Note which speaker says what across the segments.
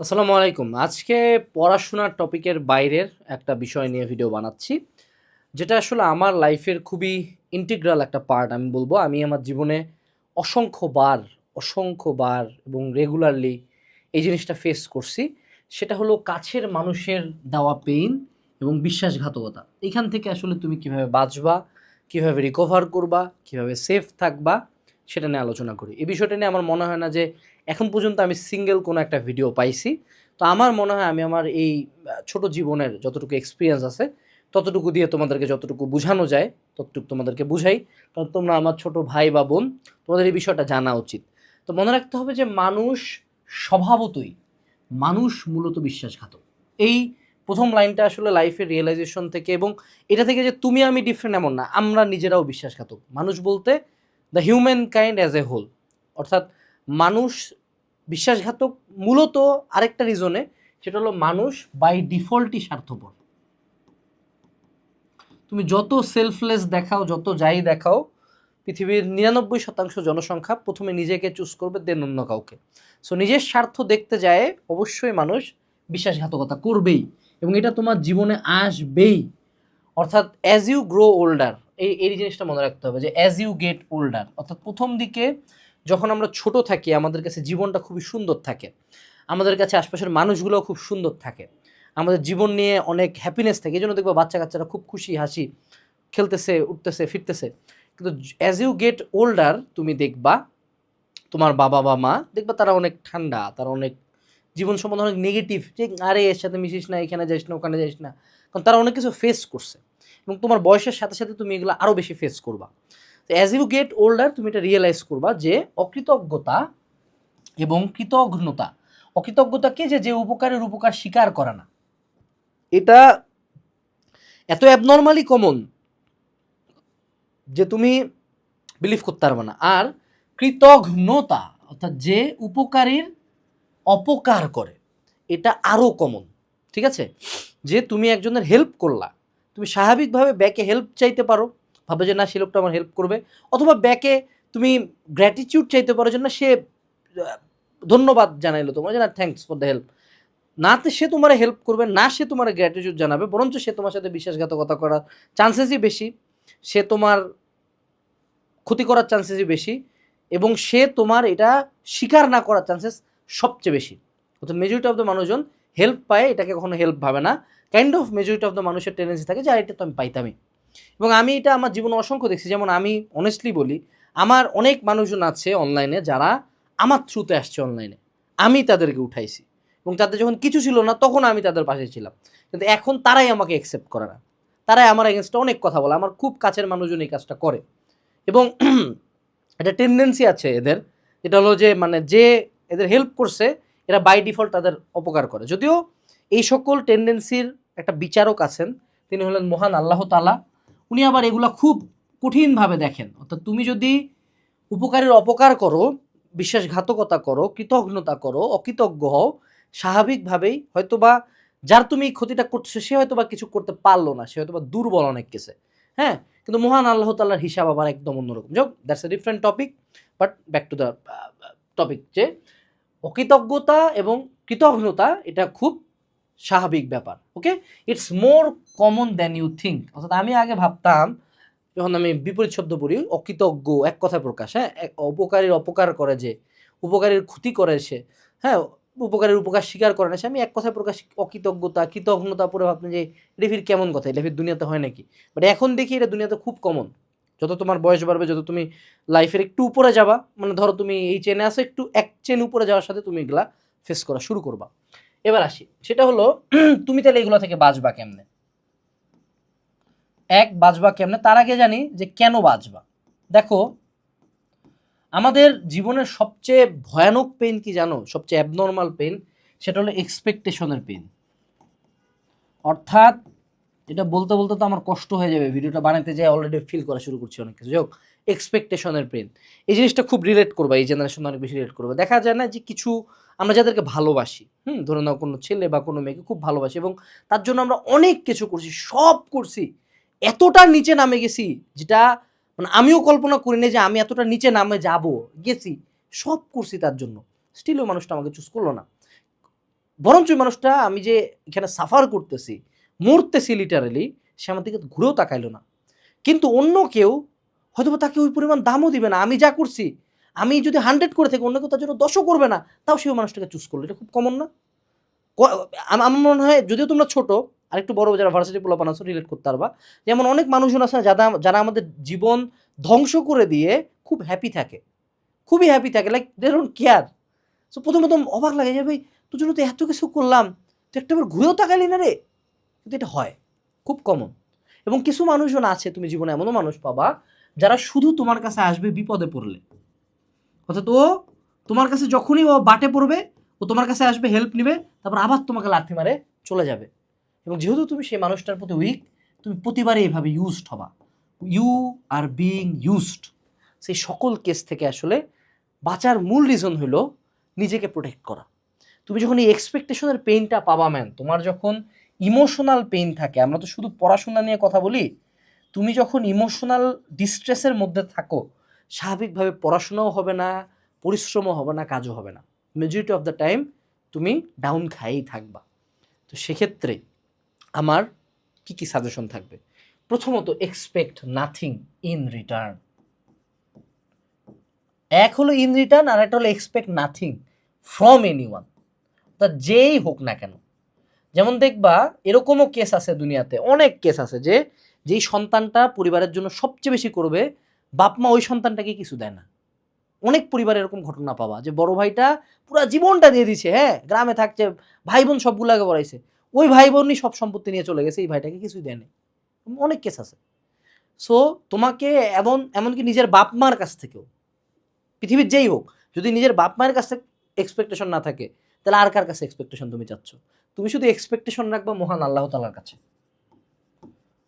Speaker 1: আসসালামু আলাইকুম। আজকে পড়াশোনার টপিকের বাইরের একটা বিষয় নিয়ে ভিডিও বানাচ্ছি, যেটা আসলে আমার লাইফের খুবই ইন্টিগ্রাল একটা পার্ট আমি বলব। আমি আমার জীবনে অসংখ্যবার অসংখ্যবার এবং রেগুলারলি এই জিনিসটা ফেস করছি। সেটা হলো কাছের মানুষের দেওয়া পেইন এবং বিশ্বাসঘাতকতা। এখান থেকে আসলে তুমি কীভাবে বাঁচবা, কীভাবে রিকভার করবা, কীভাবে সেফ থাকবা সেটা নিয়ে আলোচনা করি। এই বিষয়টা নিয়ে আমার মনে হয় না যে এখন পর্যন্ত আমি সিঙ্গেল কোনো একটা ভিডিও পাইছি। তো আমার মনে হয় আমি আমার এই ছোট জীবনের যতটুকু এক্সপিরিয়েন্স আছে, ততটুকু দিয়ে তোমাদেরকে যতটুকু বোঝানো যায়, ততটুকু তোমাদেরকে বুঝাই। কারণ তোমরা আমার ছোট ভাই বা বোন, তোমাদের এই বিষয়টা জানা উচিত। তো মনে রাখতে হবে যে মানুষ স্বভাবতই, মানুষ মূলত বিশ্বাসঘাতক। এই প্রথম লাইনটা আসলে লাইফের রিয়েলাইজেশন থেকে এবং এটা থেকে যে তুমি আমি ডিফারেন্ট এমন না, আমরা নিজেরাও বিশ্বাসঘাতক। মানুষ বলতে the humankind as a whole অর্থাৎ মানুষ বিশ্বাসঘাতক মূলত আরেকটা রিজনে সেটা হলো মানুষ বাই ডিফল্টই স্বার্থপর। তুমি যত সেলফলেস দেখাও, যত যাই দেখাও, পৃথিবীর নিরানব্বই শতাংশ জনসংখ্যা প্রথমে নিজেকে চুজ করবে দেন অন্য কাউকে। সো নিজের স্বার্থ দেখতে যায়, অবশ্যই মানুষ বিশ্বাসঘাতকতা করবেই, এবং এটা তোমার জীবনে আসবেই। অর্থাৎ অ্যাজ ইউ গ্রো ওল্ডার এই এই জিনিসটা মনে রাখতে হবে যে অ্যাজ ইউ গেট ওল্ডার অর্থাৎ প্রথম দিকে যখন আমরা ছোট থাকি, আমাদের কাছে জীবনটা খুবই সুন্দর থাকে। আমাদের কাছে আশপাশের মানুষগুলোও খুব সুন্দর থাকে। আমাদের জীবন নিয়ে অনেক হ্যাপিনেস থাকে। এই জন্য দেখব বাচ্চা কাচ্চারা খুব খুশি, হাসি, খেলতেছে, উঠতেছে, ফিরতেছে। কিন্তু অ্যাজ ইউ গেট ওল্ডার তুমি দেখবা তোমার বাবা বা মা, দেখবা তারা অনেক ঠান্ডা, তারা অনেক জীবন সম্বন্ধে অনেক নেগেটিভ যে, আরে, এর সাথে মিশিস না, এখানে যাইস না, ওখানে যাইস না। কারণ তারা অনেক কিছু ফেস করছে। এবং তোমার বয়সের সাথে সাথে তুমি এগুলো আরও বেশি ফেস করবা। তো অ্যাজ ইউ গেট ওল্ডার তুমি এটা রিয়েলাইজ করবা যে অকৃতজ্ঞতা এবং কৃতঘ্নতা অকৃতজ্ঞতাকে যে যে উপকারের উপকার স্বীকার করে না। এটা এত অ্যাবনর্মালি কমন যে তুমি বিলিভ করতে পারবে না। আর কৃতঘ্নতা, অর্থাৎ যে উপকারীর অপকার করে, এটা আরও কমন ঠিক আছে? যে তুমি একজনের হেল্প করলা তুমি স্বাভাবিকভাবে ব্যাকে হেল্প চাইতে পারো। ভাবে যে, না, সে লোকটা আমার হেল্প করবে। অথবা ব্যাকে তুমি গ্র্যাটিটিউড চাইতে পারো যে, না, সে ধন্যবাদ জানাইলো তোমার যে, না থ্যাঙ্কস ফর দ্য হেল্প নাতে সে তোমার হেল্প করবে, না সে তোমার গ্র্যাটিটিউড জানাবে, বরঞ্চ সে তোমার সাথে বিশ্বাসঘাতকতা করার চান্সেসই বেশি। সে তোমার ক্ষতি করার চান্সেসই বেশি এবং সে তোমার এটা স্বীকার না করার চান্সেস সবচেয়ে বেশি। অর্থাৎ মেজরিটি অফ দ্য মানুষজন হেল্প পায়, এটাকে কখনো হেল্প ভাবে না। Kind of majority of the মানুষের টেন্ডেন্সি থাকে যে এটা তো আমি পাইতামই। এবং আমি এটা আমার জীবনে অসংখ্য দেখছি। যেমন আমি অনেস্টলি বলি, আমার অনেক মানুষজন আছে অনলাইনে যারা আমার থ্রুতে আসছে অনলাইনে আমি তাদেরকে উঠাইছি। এবং তাদের যখন কিছু ছিল না, তখন আমি তাদের পাশে ছিলাম। কিন্তু এখন তারাই আমাকে অ্যাকসেপ্ট করে না। তারাই আমার এগেনস্টে অনেক কথা বলে। আমার খুব কাছের মানুষজন এই কাজটা করে। এবং একটা টেন্ডেন্সি আছে এদের এটা হলো যে মানে যে এদের হেল্প করছে, এরা বাই ডিফল্ট তাদের অপকার করে। যদিও এই সকল টেন্ডেন্সির একটা বিচারক আছেন, তিনি হলেন মহান আল্লাহ তালা উনি আবার এগুলা খুব কঠিনভাবে দেখেন। অর্থাৎ তুমি যদি উপকারের অপকার করো, বিশ্বাসঘাতকতা করো কৃতজ্ঞতা করো, অকৃতজ্ঞ হও, স্বাভাবিকভাবেই হয়তোবা যার তুমি ক্ষতিটা করছ সে হয়তোবা কিছু করতে পারল না, সে হয়তোবা দুর্বল অনেক কেসে হ্যাঁ? কিন্তু মহান আল্লাহ তাল্লাহর হিসাব আবার একদম অন্যরকম। যাক that's a different topic but back to the topic যে, অকৃতজ্ঞতা এবং কৃতজ্ঞতা এটা খুব স্বাভাবিক ব্যাপার okay it's more common than you think অর্থাৎ আমি আগে ভাবতাম, যখন আমি বিপরীত শব্দ পড়ি, অকৃতজ্ঞ, এক কথায় প্রকাশ হ্যাঁ? অপকারীর অপকার করে যে, উপকারীর ক্ষতি করে সে হ্যাঁ? উপকারের উপকার স্বীকার করে না সে, আমি এক কথায় প্রকাশ, অকৃতজ্ঞতা কৃতজ্ঞতা পরে ভাবতাম যে লেফির কেমন কথা? লেফির দুনিয়াতে হয় নাকি? বাট এখন দেখি এটা দুনিয়াতে খুব কমন যত তোমার বয়স বাড়বে, যত তুমি লাইফের একটু উপরে যাবা মানে ধরো তুমি এই চেনে আসো একটু এক চেন উপরে যাওয়ার সাথে তুমি এগুলা ফেস করা শুরু করবা। এবার আসি। সেটা হলো, তুমি তাহলে এগুলো থেকে বাঁচবা কেমনে? এক, বাঁচবা কেমনে? তার আগে জানি যে কেন বাঁচবা। দেখো, আমাদের জীবনের সবচেয়ে ভয়ানক পেন কি জানো? সবচেয়ে অ্যাবনর্মাল পেন সেটা হলো এক্সপেকটেশনের পেন অর্থাৎ এটা বলতে বলতে তো আমার কষ্ট হয়ে যাবে। ভিডিওটা বানাতে যাই অলরেডি ফিল করা শুরু করছি অনেক কিছু। যোগ এক্সপেকটেশনের পেন এই জিনিসটা খুব রিলেট করবা, এই জেনারেশন অনেক বেশি রিলেট করবে। দেখা যায় না যে কিছু আমরা যাদেরকে ভালোবাসি, হুম, ধরে নাও কোনো ছেলে বা কোনো মেয়েকে খুব ভালোবাসি এবং তার জন্য আমরা অনেক কিছু করছি, সব করছি। এতটা নিচে নামে গেছি যেটা মানে আমিও কল্পনা করিনি যে আমি এতটা নিচে নামে যাব, গেছি, সব করছি তার জন্য। স্টিলও মানুষটা আমাকে চুজ করল না। বরঞ্চ মানুষটা আমি যে এখানে সাফার করতেছি মরতেছি লিটারালি সে আমার দিকে ঘুরেও তাকাইলো না। কিন্তু অন্য কেউ হয়তো তাকে ওই পরিমাণ দামও দিবে না। আমি যা করছি, আমি যদি হান্ড্রেড করে থাকি, অন্য কেউ তার জন্য দশও করবে না। তাও সেই মানুষটাকে চুজ করল। এটা খুব কমন না? আমার মনে হয় যদিও তোমরা ছোট আর একটু বড় যারা ভার্সিটি পোলাপান আছো রিলেট করতে পারবা। যেমন অনেক মানুষজন আছে যারা যারা আমাদের জীবন ধ্বংস করে দিয়ে খুব হ্যাপি থাকে। খুবই হ্যাপি থাকে like they don't care so প্রথম প্রথম অবাক লাগে যে, ভাই, তোর জন্য তো এত কিছু করলাম। তুই একটা ঘুরেও তাকালি না রে? কিন্তু এটা হয়, খুব কমন এবং কিছু মানুষজন আছে, তুমি জীবনে এমনও মানুষ পাবা, যারা শুধু তোমার কাছে আসবে বিপদে পড়লে। অর্থাৎ ও তোমার কাছে যখনই ও বাটে পড়বে, ও তোমার কাছে আসবে হেল্প নেবে, তারপর আবার তোমাকে লাথি মারে চলে যাবে। এবং যেহেতু তুমি সেই মানুষটার প্রতি উইক তুমি প্রতিবারে এইভাবে ইউজড হবা। ইউ আর বিং ইউজড সেই সকল কেস থেকে আসলে বাঁচার মূল রিজন হলো নিজেকে প্রোটেক্ট করা। তুমি যখন এই এক্সপেকটেশনের পেইনটা পাবা ম্যান তোমার যখন ইমোশনাল পেইন থাকে। আমরা তো শুধু পড়াশোনা নিয়ে কথা বলি। তুমি যখন ইমোশনাল ডিস্ট্রেসের মধ্যে থাকো, স্বাভাবিকভাবে পড়াশোনাও হবে না, পরিশ্রমও হবে না, কাজও হবে না। মেজরিটি অফ দ্য টাইম তুমি ডাউন খাইয়েই থাকবা। তো সেক্ষেত্রে আমার কি কি সাজেশন থাকবে? প্রথমত এক্সপেক্ট নাথিং ইন রিটার্ন এক হলো ইন রিটার্ন আর একটা হলো expect nothing from anyone তা যেই হোক না কেন যেমন দেখবা, এরকমও কেস আছে দুনিয়াতে। অনেক কেস আছে যে, যেই সন্তানটা পরিবারের জন্য সবচেয়ে বেশি করবে, বাপ মা ওই সন্তানটাকে কিছু দেয় না। অনেক পরিবারে এরকম ঘটনা পাওয়া যে, বড় ভাইটা পুরো জীবনটা দিয়ে দিছে হ্যাঁ গ্রামে থাকছে ভাই বোন সবগুলাকে পড়াইছে। ওই ভাই বোনই সব সম্পত্তি নিয়ে চলে গেছে, এই ভাইটাকে কিছুই দেয় নাই। অনেক কেস আছে। সো তোমাকে এমন, এমনকি নিজের বাপ মার কাছ থেকেও, পৃথিবীর যেই হোক, যদি নিজের বাপ মায়ের কাছে এক্সপেকটেশন না থাকে, তাহলে আর কার কাছে এক্সপেকটেশন তুমি চাচ্ছ? তুমি শুধু এক্সপেকটেশন রাখবা মহান আল্লাহ তালার কাছে।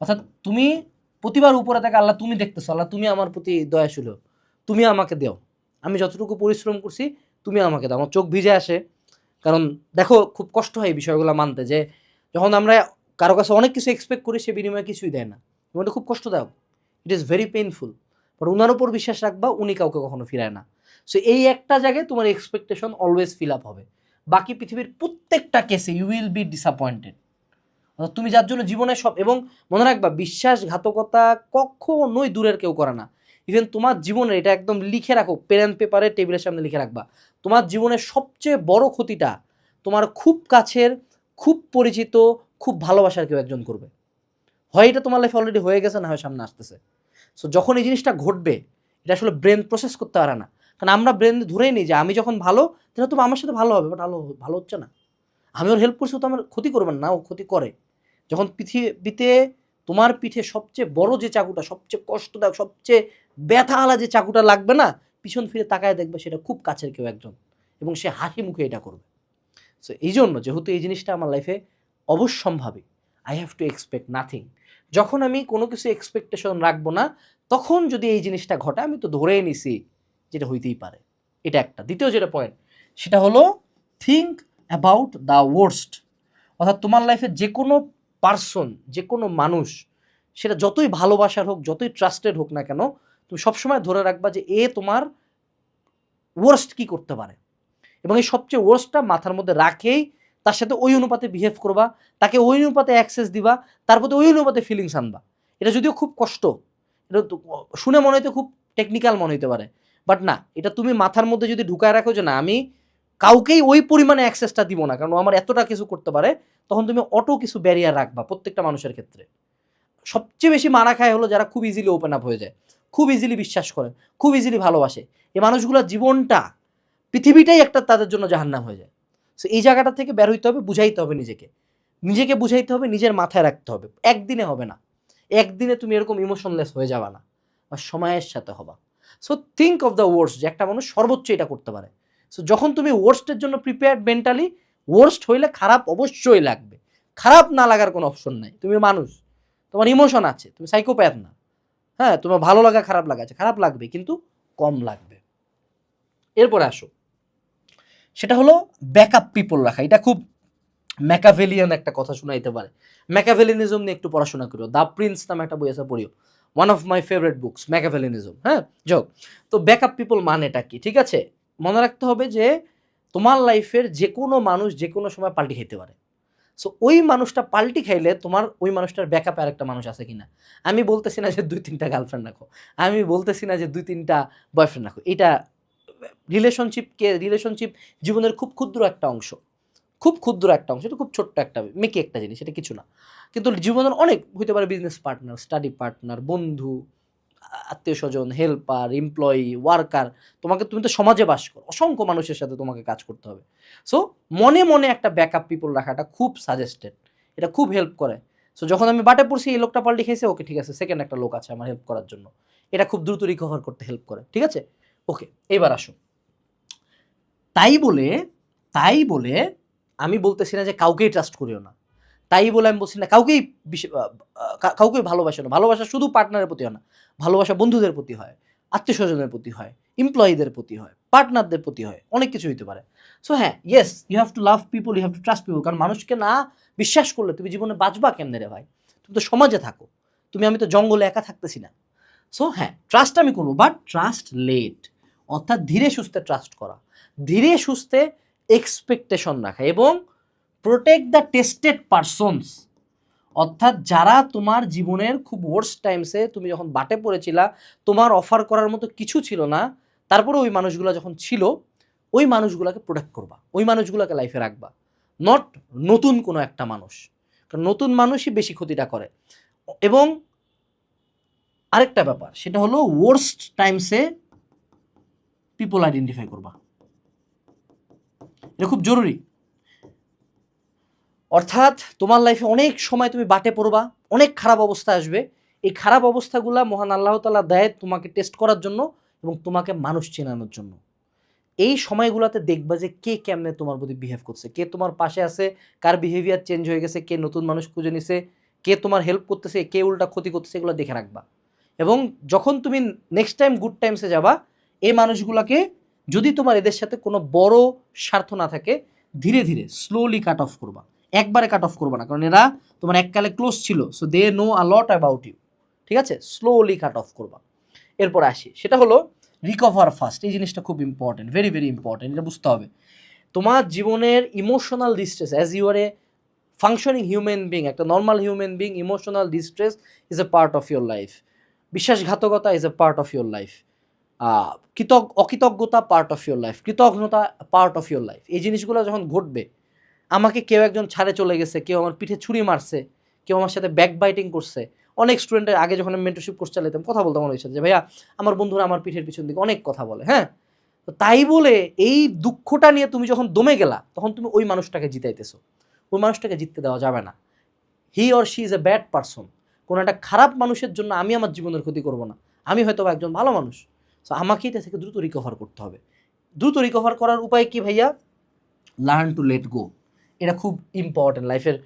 Speaker 1: অর্থাৎ তুমি প্রতিবার উপরে থাকে আল্লাহ তুমি দেখতেছো, আল্লাহ তুমি আমার প্রতি দয়াশীল। হও। তুমি আমাকে দাও। আমি যতটুকু পরিশ্রম করছি, তুমি আমাকে দাও। আমার চোখ ভিজে আসে। কারণ দেখো, খুব কষ্ট হয় এই বিষয়গুলো মানতে যে যখন আমরা কারও কাছে অনেক কিছু এক্সপেক্ট করি, সে বিনিময়ে কিছুই দেয় না। এবং এটা খুব কষ্টদায়ক। It is very painful but উনার উপর বিশ্বাস রাখবা, উনি কাউকে কখনো ফিরায় না। সো এই একটা জায়গায় তোমার এক্সপেকটেশন অলওয়েজ ফিল আপ হবে। বাকি পৃথিবীর প্রত্যেকটা কেসে ইউ উইল বি ডিসঅ্যাপয়েন্টেড তুমি যার জন্য জীবনে সব, এবং মনে রাখবা, বিশ্বাসঘাতকতা কখনোই দূরের কেউ করে না। ইভেন তোমার জীবনে এটা একদম লিখে রাখো পেন পেপারে টেবিলের সামনে লিখে রাখবা। তোমার জীবনের সবচেয়ে বড় ক্ষতিটা তোমার খুব কাছের, খুব পরিচিত, খুব ভালোবাসার কেউ একজন করবে। হয় এটা তোমার লাইফে অলরেডি হয়ে গেছে, না হয় সামনে আসতেছে। সো যখন এই জিনিসটা ঘটবে, এটা আসলে ব্রেন প্রসেস করতে পারে না। কারণ আমরা ব্রেন ধরেই নিই যে আমি যখন ভালো, তাহলে তো আমার সাথে ভালো হবে বাট ভালো ভালো হচ্ছে না। আমি ওর হেল্প করছি তো আমার ক্ষতি করবেন না, ও ক্ষতি করে। যখন পৃথিবীতে তোমার পিঠে সবচেয়ে বড় যে চাকুটা, সবচেয়ে কষ্টদায়ক, সবচেয়ে ব্যথা আলা যে চাকুটা লাগবে না, পিছন ফিরে তাকায় দেখবে সেটা খুব কাছের কেউ একজন। এবং সে হাসি মুখে এটা করবে। সো এই জন্য যেহেতু এই জিনিসটা আমার লাইফে অবশ্যম্ভাবী I have to expect nothing যখন আমি কোনো কিছু এক্সপেকটেশন রাখব না, তখন যদি এই জিনিসটা ঘটে, আমি তো ধরেই নিছি যেটা হইতেই পারে। এটা একটা। দ্বিতীয় যেটা পয়েন্ট সেটা হলো থিঙ্ক অ্যাবাউট দ্য ওয়ার্স্ট অর্থাৎ তোমার লাইফে যে কোনো পার্সন যে কোনো মানুষ, সেটা যতই ভালোবাসার হোক, যতই ট্রাস্টেড হোক না কেন, তুমি সবসময় ধরে রাখবা যে এ তোমার ওয়ার্স্ট কি করতে পারে। এবং এই সবচেয়ে ওয়ার্স্টটা মাথার মধ্যে রাখেই তার সাথে ওই অনুপাতে বিহেভ করবা, তাকে ওই অনুপাতে অ্যাক্সেস দিবা, তার প্রতি ওই অনুপাতে ফিলিংস আনবা। এটা যদিও খুব কষ্ট, এটা শুনে মনে হইতে খুব টেকনিক্যাল মনে হতে পারে। বাট না, এটা তুমি মাথার মধ্যে যদি ঢুকায় রাখো যে না, আমি কাউকেই ওই পরিমাণে অ্যাক্সেসটা দিব না, কারণ আমার এতটা কিছু করতে পারে, তখন তুমি অটো কিছু ব্যারিয়ার রাখবা প্রত্যেকটা মানুষের ক্ষেত্রে। সবচেয়ে বেশি মারা খায় হলো যারা খুব ইজিলি ওপেন আপ হয়ে যায়, খুব ইজিলি বিশ্বাস করে, খুব ইজিলি ভালোবাসে। এই মানুষগুলোর জীবনটা, পৃথিবীটাই একটা তাদের জন্য জাহান্নাম হয়ে যায়। সো এই জায়গাটা থেকে বের হইতে হবে, বুঝাইতে হবে নিজেকে। নিজেকে বুঝাইতে হবে, নিজের মাথায় রাখতে হবে। একদিনে হবে না। একদিনে তুমি এরকম ইমোশনলেস হয়ে যাবা না। বা সময়ের সাথে হবা। So think of the worst যে একটা মানুষ সর্বোচ্চ এটা করতে পারে। সো যখন তুমি ওয়ার্স্টের জন্য প্রিপেয়ার্ড মেন্টালি ওয়ার্স্ট হইলে খারাপ অবশ্যই লাগবে। খারাপ না লাগার কোনো অপশন নাই। তুমি মানুষ, তোমার ইমোশন আছে, তুমি সাইকোপ্যাথ না। হ্যাঁ তোমার ভালো লাগা, খারাপ লাগা আছে। খারাপ লাগবে, কিন্তু কম লাগবে। এরপরে আসো। সেটা হলো ব্যাকআপ পিপল রাখা। এটা খুব ম্যাকাভেলিয়ান একটা কথা শোনাইতে পারে। ম্যাকাভেলিনিজম নিয়ে একটু পড়াশোনা করো দ্য প্রিন্স নামে একটা বই আছে, পড়িও। One of my favourite books Machiavellianism হ্যাঁ? যোগ তো ব্যাকআপ পিপল মানেটা কি? ঠিক আছে? মনে রাখতে হবে যে তোমার লাইফের যে কোনো মানুষ যে কোনো সময় পাল্টি খেতে পারে। সো ওই মানুষটা পাল্টি খাইলে তোমার ওই মানুষটার ব্যাকআপে আরেকটা মানুষ আছে কিনা? আমি বলতেছি না যে দুই তিনটা গার্লফ্রেন্ড রাখো। আমি বলতেছি না যে দুই তিনটা বয়ফ্রেন্ড রাখো। এটা রিলেশনশিপকে রিলেশনশিপ জীবনের খুব ক্ষুদ্র একটা অংশ। খুব ক্ষুদ্র একটা অংশ, এটা খুব ছোট্ট একটা, মেকি একটা জিনিস, এটা কিছু না। কিন্তু জীবনের অনেক, হইতে পারে বিজনেস পার্টনার স্টাডি পার্টনার বন্ধু, আত্মীয় স্বজন হেল্পার এমপ্লয়ি ওয়ার্কার তোমাকে তুমি তো সমাজে বাস করো, অসংখ্য মানুষের সাথে তোমাকে কাজ করতে হবে। সো মনে মনে একটা ব্যাকআপ পিপল রাখাটা খুব সাজেস্টেড এটা খুব হেল্প করে। সো যখন আমি বাটে পড়ছি, এই লোকটা পাল্টে খেয়েছে, ওকে ঠিক আছে সেকেন্ড একটা লোক আছে আমার হেল্প করার জন্য। এটা খুব দ্রুত রিকভার করতে হেল্প করে, ঠিক আছে? ওকে এবার আসুন। তাই বলে তাই বলে আমি বলতেছি না যে কাউকেই ট্রাস্ট করিও না। তাই বলে আমি বলছি না, কাউকেই কাউকেই ভালোবাসো না। ভালোবাসা শুধু পার্টনারের প্রতি হয় না, ভালোবাসা বন্ধুদের প্রতি হয় আত্মীয় স্বজনের প্রতি হয় এমপ্লয়ীদের প্রতি হয় পার্টনারদের প্রতি হয়, অনেক কিছু হইতে পারে। সো হ্যাঁ yes you have to love people you have to trust people কারণ মানুষকে না বিশ্বাস করলে তুমি জীবনে বাঁচবা কেমনে রে ভাই? তুমি তো সমাজে থাকো, তুমি, আমি তো জঙ্গলে একা থাকতেছি না। সো হ্যাঁ ট্রাস্ট আমি করব বাট ট্রাস্ট লেট অর্থাৎ ধীরে সুস্থে ট্রাস্ট করা। ধীরে সুস্থে এক্সপেকটেশন রাখা এবং প্রোটেক্ট দ্য টেস্টেড পারসনস অর্থাৎ যারা তোমার জীবনের খুব ওয়ার্স টাইমসে তুমি যখন বাটে পড়েছিলা, তোমার অফার করার মতো কিছু ছিল না, তারপরে ওই মানুষগুলো যখন ছিল, ওই মানুষগুলোকে প্রোটেক্ট করবা, ওই মানুষগুলোকে লাইফে রাখবা। নট নতুন কোনো একটা মানুষ, কারণ নতুন মানুষই বেশি ক্ষতিটা করে। এবং আরেকটা ব্যাপার, সেটা হলো ওয়ার্স্ট টাইমসে পিপল আইডেন্টিফাই করবা। এটা খুব জরুরি। অর্থাৎ তোমার লাইফে অনেক সময় তুমি বাটে পড়বা, অনেক খারাপ অবস্থা আসবে। এই খারাপ অবস্থাগুলা মহান আল্লাহ তালা দেয় তোমাকে টেস্ট করার জন্য এবং তোমাকে মানুষ চেনানোর জন্য। এই সময়গুলোতে দেখবা যে কে কেমনে তোমার প্রতি বিহেভ করছে। কে তোমার পাশে আছে, কার বিহেভিয়ার চেঞ্জ হয়ে গেছে, কে নতুন মানুষ খুঁজে নিছে, কে তোমার হেল্প করতেছে, কে উল্টা ক্ষতি করতেছে, এগুলো দেখে রাখবা। এবং যখন তুমি নেক্সট টাইম গুড টাইমসে যাবা, এই মানুষগুলোকে যদি তোমার এদের সাথে কোনো বড় স্বার্থ না থাকে, ধীরে ধীরে স্লোলি কাট অফ করবা। একবারে কাট অফ করবা না, কারণ এরা তোমার এককালে ক্লোজ ছিল so they know a lot about you ঠিক আছে? স্লোলি কাট অফ করবা। এরপর আসি, সেটা হলো রিকভার ফার্স্ট এই জিনিসটা খুব ইম্পর্টেন্ট ভেরি ভেরি ইম্পর্টেন্ট এটা বুঝতে হবে। তোমার জীবনের emotional distress as you are a functioning human being একটা normal human being emotional distress is a part of your life বিশ্বাসঘাতকতা is a part of your life কৃতজ্ঞ, অকৃতজ্ঞতা পার্ট অফ ইউর লাইফ কৃতজ্ঞতা পার্ট অফ ইউর লাইফ এই জিনিসগুলো যখন ঘটবে, আমাকে কেউ একজন ছাড়ে চলে গেছে, কেউ আমার পিঠে ছুরি মারছে, কেউ আমার সাথে ব্যাক বাইটিং করছে, অনেক স্টুডেন্টের আগে যখন আমি মেন্টরশিপ কোর্স চালাতাম কথা বলতাম আমার সাথে যে, ভাইয়া, আমার বন্ধুরা আমার পিঠের পিছন দিকে অনেক কথা বলে। হ্যাঁ? তো তাই বলে এই দুঃখটা নিয়ে তুমি যখন দমে গেলা, তখন তুমি ওই মানুষটাকে জিতাইতেছো। ওই মানুষটাকে জিততে দেওয়া যাবে না। He or she is a bad person কোনো একটা খারাপ মানুষের জন্য আমি আমার জীবনের ক্ষতি করব না। আমি হয়তো একজন ভালো মানুষ। সো আমাকে এটা থেকে দ্রুত রিকভার করতে হবে। দ্রুত রিকভার করার উপায় কি ভাইয়া? লার্ন টু লেট গো এটা খুব ইম্পর্টেন্ট লাইফের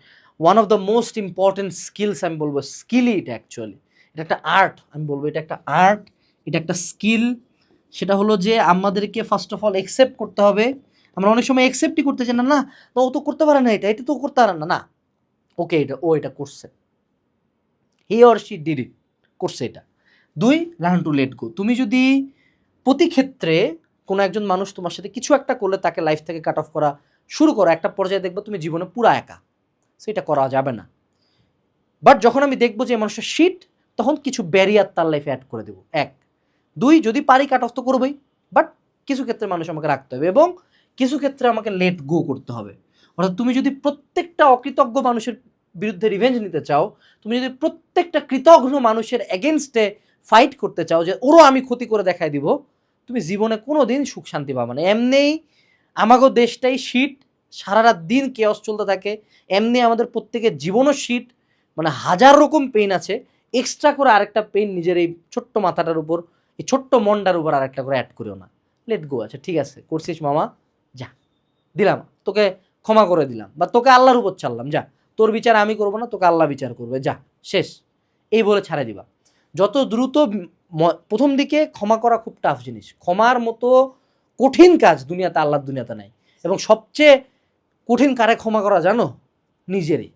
Speaker 1: one of the most important skills আমি বলব স্কিলই এটা অ্যাকচুয়ালি এটা একটা আর্ট আমি বলব এটা একটা আর্ট এটা একটা স্কিল সেটা হলো যে আমাদেরকে ফার্স্ট অফ অল অ্যাকসেপ্ট করতে হবে। আমরা অনেক সময় অ্যাকসেপ্টই করতে চাই না না না, ও তো করতে পারে না এটা এটা তো করতে পারে না না। ওকে এটা ও এটা করছে। He or she did it করছে এটা। দুই লার্ন টু লেট গো তুমি যদি প্রতি ক্ষেত্রে কোনো একজন মানুষ তোমার সাথে কিছু একটা করলে তাকে লাইফ থেকে কাট অফ করা শুরু করো, একটা পর্যায়ে দেখবে তুমি জীবনে পুরা একা। সেটা করা যাবে না। বাট যখন আমি দেখব যে মানুষের শিট তখন কিছু ব্যারিয়ার তার লাইফে অ্যাড করে দেবো। এক। দুই, যদি পারি কাট অফ তো করবোই বাট কিছু ক্ষেত্রে মানুষ আমাকে রাখতে হবে এবং কিছু ক্ষেত্রে আমাকে লেট গো করতে হবে। অর্থাৎ তুমি যদি প্রত্যেকটা অকৃতজ্ঞ মানুষের বিরুদ্ধে রিভেঞ্জ নিতে চাও, তুমি যদি প্রত্যেকটা কৃতঘ্ন মানুষের এগেনস্টে ফাইট করতে চাও যে ওরও আমি ক্ষতি করে দেখাই দিব, তুমি জীবনে কোনো দিন সুখ শান্তি পাবে না। এমনিই আমাগো দেশটাই শীত সারা রাত দিন কেয়স চলতে থাকে। এমনি আমাদের প্রত্যেকের জীবনও শীত মানে হাজার রকম পেইন আছে। এক্সট্রা করে আরেকটা পেইন নিজের এই ছোট্ট মাথাটার উপর, এই ছোট্ট মনটার উপর আরেকটা করে অ্যাড করিও না। লেট গো আছে, ঠিক আছে, করছিস মামা, যা। দিলাম, তোকে ক্ষমা করে দিলাম, বা তোকে আল্লাহর উপর ছাড়লাম, যা। তোর বিচার আমি করব না, তোকে আল্লাহ বিচার করবে, যা, শেষ। এই বলে ছাড়ে দিবা। যত দ্রুত প্রথম দিকে ক্ষমা করা খুব টাফ জিনিস। ক্ষমার মতো কঠিন কাজ দুনিয়াতে আল্লাহর দুনিয়াতে নাই। এবং সবচেয়ে কঠিন কারে ক্ষমা করা জানো? নিজেরই।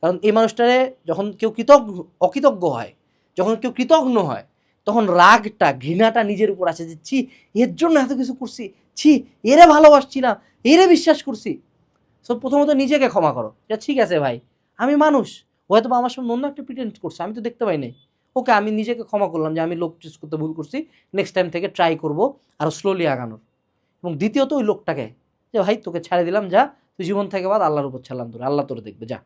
Speaker 1: কারণ এই মানুষটারে যখন কেউ কৃতজ্ঞ, অকৃতজ্ঞ হয়, যখন কেউ কৃতজ্ঞ হয়, তখন রাগটা, ঘৃণাটা নিজের উপর আসে যে, ছি, এর জন্য এত কিছু করছি। ছি, এরে ভালোবাসছি না, এরে বিশ্বাস করছি। সো প্রথমত নিজেকে ক্ষমা করো। যে ঠিক আছে ভাই, আমি মানুষ। হয়তো বা আমার সঙ্গে অন্য একটা প্রিটেন্ট করছে, আমি তো দেখতে পাই নাই। ওকে আমি নিজেকে ক্ষমা করলাম যে আমি লোক চুজ করতে ভুল করছি নেক্সট টাইম থেকে ট্রাই করব আরও স্লোলি আগানোর। এবং দ্বিতীয়ত ওই লোকটাকে যে, ভাই, তোকে ছেড়ে দিলাম, যা, তুই জীবন থেকে বাদ, আল্লাহর উপর ছাড়লাম তোর, আল্লাহ তোরে দেখবে, যা।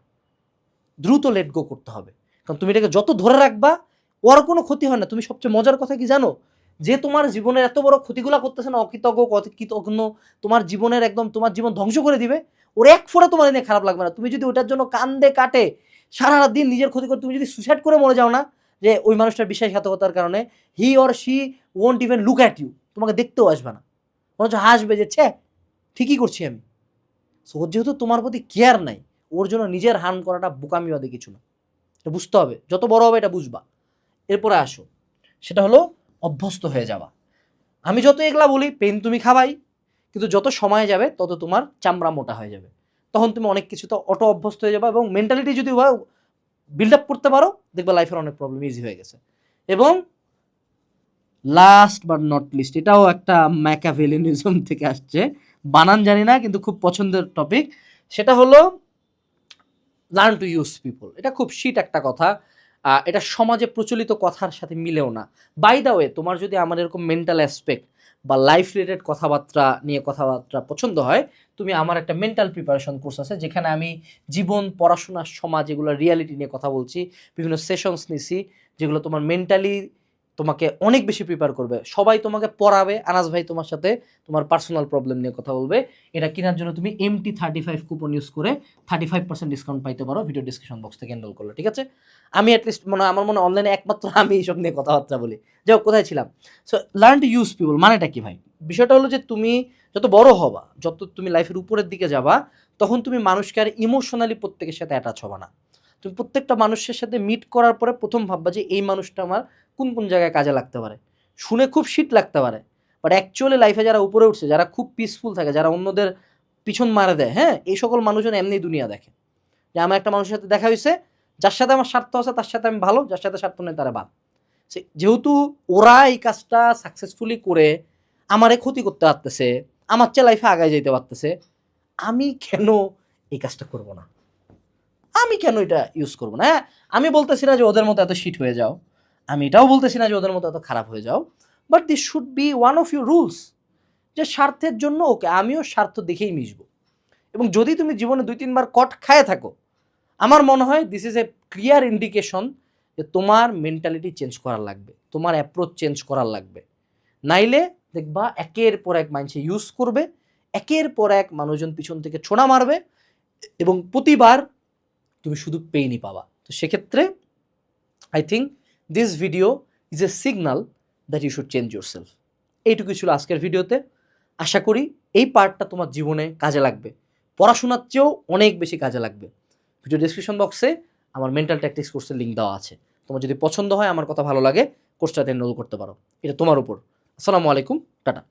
Speaker 1: দ্রুত লেট গো করতে হবে। কারণ তুমি এটাকে যত ধরে রাখবা, ওর কোনো ক্ষতি হয় না। তুমি সবচেয়ে মজার কথা কি জানো? যে তোমার জীবনের এত বড় ক্ষতিগুলো করতেছে না, অকৃতজ্ঞ কৃতজ্ঞ তোমার জীবনের একদম, তোমার জীবন ধ্বংস করে দিবে, ওর এক ফোঁটা তোমার নিয়ে খারাপ লাগবে না। তুমি যদি ওটার জন্য কান্দে, কাটে সারা দিন নিজের ক্ষতি করে, তুমি যদি সুইসাইড করে মরে যাও না যে ওই মানুষটার বিশ্বাসঘাতকতার কারণে he or she won't even look at you তোমাকে দেখতেও আসবে না। হচ্ছে হাসবে যে, ছে, ঠিকই করছি আমি। সো ওর যেহেতু তোমার প্রতি কেয়ার নাই, ওর জন্য নিজের হার্ম করাটা বোকামি বাদে কিছু না। এটা বুঝতে হবে। যত বড় হবে এটা বুঝবা। এরপরে আসো। সেটা হলো অভ্যস্ত হয়ে যাওয়া। আমি যত এগুলা বলি পেন তুমি খাবাই, কিন্তু যত সময় যাবে, তত তোমার চামড়া মোটা হয়ে যাবে। তখন তুমি অনেক কিছু তো অটো অভ্যস্ত হয়ে যাবে এবং মেন্টালিটি যদি বিল্ড আপ করতে পারো, দেখবে লাইফের অনেক প্রবলেম ইজি হয়ে গেছে। এবং লাস্ট বাট নট লিস্ট এটাও একটা ম্যাকাভেলিনিজম থেকে আসছে, বানান জানি না, কিন্তু খুব পছন্দের টপিক সেটা হলো লার্ন টু ইউজ পিপল এটা খুব শিট একটা কথা এটা সমাজে প্রচলিত কথার সাথে মিলেও না। বাই দা ওয়ে তোমার যদি আমার এরকম মেন্টাল অ্যাসপেক্ট বা লাইফ রিলেটেড কথাবার্তা নিয়ে কথাবার্তা পছন্দ হয়, তুমি আমার একটা মেন্টাল প্রিপারেশন কোর্স আছে, যেখানে আমি জীবন, পড়াশোনা, সমাজ এগুলো রিয়ালিটি নিয়ে কথা বলছি, বিভিন্ন সেশনস নিছি, যেগুলো তোমার মেন্টালি তোমাকে অনেক বেশি প্রিপেয়ার করবে। সবাই তোমাকে পড়াবে। আনাস ভাই তোমার সাথে তোমার পার্সোনাল প্রবলেম নিয়ে কথা বলবে। এটা কেনার জন্য তুমি MT thirty five coupon use করে থার্টি ফাইভ পার্সেন্ট ডিসকাউন্ট পাইতে পারো। ভিডিও ডিসক্রিপশন বক্স থেকে করলে, ঠিক আছে? আমি অ্যাটলিস্ট মনে আমার মনে অনলাইনে একমাত্র আমি এইসব নিয়ে কথাবার্তা বলি। যাই কোথায় ছিলাম? So learn to use people মানেটা কি ভাই? বিষয়টা হলো যে তুমি যত বড় হবা, যত তুমি লাইফের উপরের দিকে যাবা, তখন তুমি মানুষকে আর ইমোশনালি প্রত্যেকের সাথে অ্যাটাচ হবা না। তুমি প্রত্যেকটা মানুষের সাথে মিট করার পরে প্রথম ভাববা যে এই মানুষটা আমার কোন কোন জায়গায় কাজে লাগতে পারে। শুনে খুব শীত লাগতে পারে। বাট অ্যাকচুয়ালি লাইফে যারা উপরে উঠছে, যারা খুব পিসফুল থাকে, যারা অন্যদের পিছন মারে দেয় হ্যাঁ এই সকল মানুষজন এমনি দুনিয়া দেখে। যে আমার একটা মানুষের সাথে দেখা হয়েছে, যার সাথে আমার স্বার্থ আছে, তার সাথে আমি ভালো, যার সাথে স্বার্থ নেই, তারা বাদ। সে- যেহেতু ওরা এই কাজটা সাকসেসফুলি করে, আমারে ক্ষতি করতে পারতেছে, আমার চেয়ে লাইফে আগায় যেতে পারতেছে, আমি কেন এই কাজটা করব না? আমি কেন এটা ইউজ করব না? হ্যাঁ আমি বলতেছি না যে ওদের মতো এত শিট হয়ে যাও। আমি এটাও বলতেছি না যে ওদের মতো এত খারাপ হয়ে যাও but this should be one of your rules যে স্বার্থের জন্য ওকে আমিও স্বার্থ দেখেই মিশবো। এবং যদি তুমি জীবনে দুই, তিনবার কট খায় থাকো, আমার মনে হয় this is a clear indication যে তোমার মেন্টালিটি চেঞ্জ করার লাগবে, তোমার অ্যাপ্রোচ চেঞ্জ করার লাগবে। নাইলে দেখবা একের পর এক মানুষে ইউজ করবে, একের পর এক মানুষজন পিছন থেকে ছোড়া মারবে, এবং প্রতিবার তুমি শুধু পেইনই পাবা। তো সেক্ষেত্রে I think this video is a signal that you should change yourself এইটুকু ছিল আজকের ভিডিওতে। আশা করি এই পার্টটা তোমার জীবনে কাজে লাগবে। পড়াশোনার চেয়েও অনেক বেশি কাজে লাগবে। ভিডিও ডিসক্রিপশন বক্সে আমার মেন্টাল ট্যাকটিক্স কোর্সের লিঙ্ক দেওয়া আছে। তোমার যদি পছন্দ হয়, আমার কথা ভালো লাগে কোর্সটাতে এনরোল করতে পারো। এটা তোমার উপর। আসসালামু আলাইকুম, টাটা।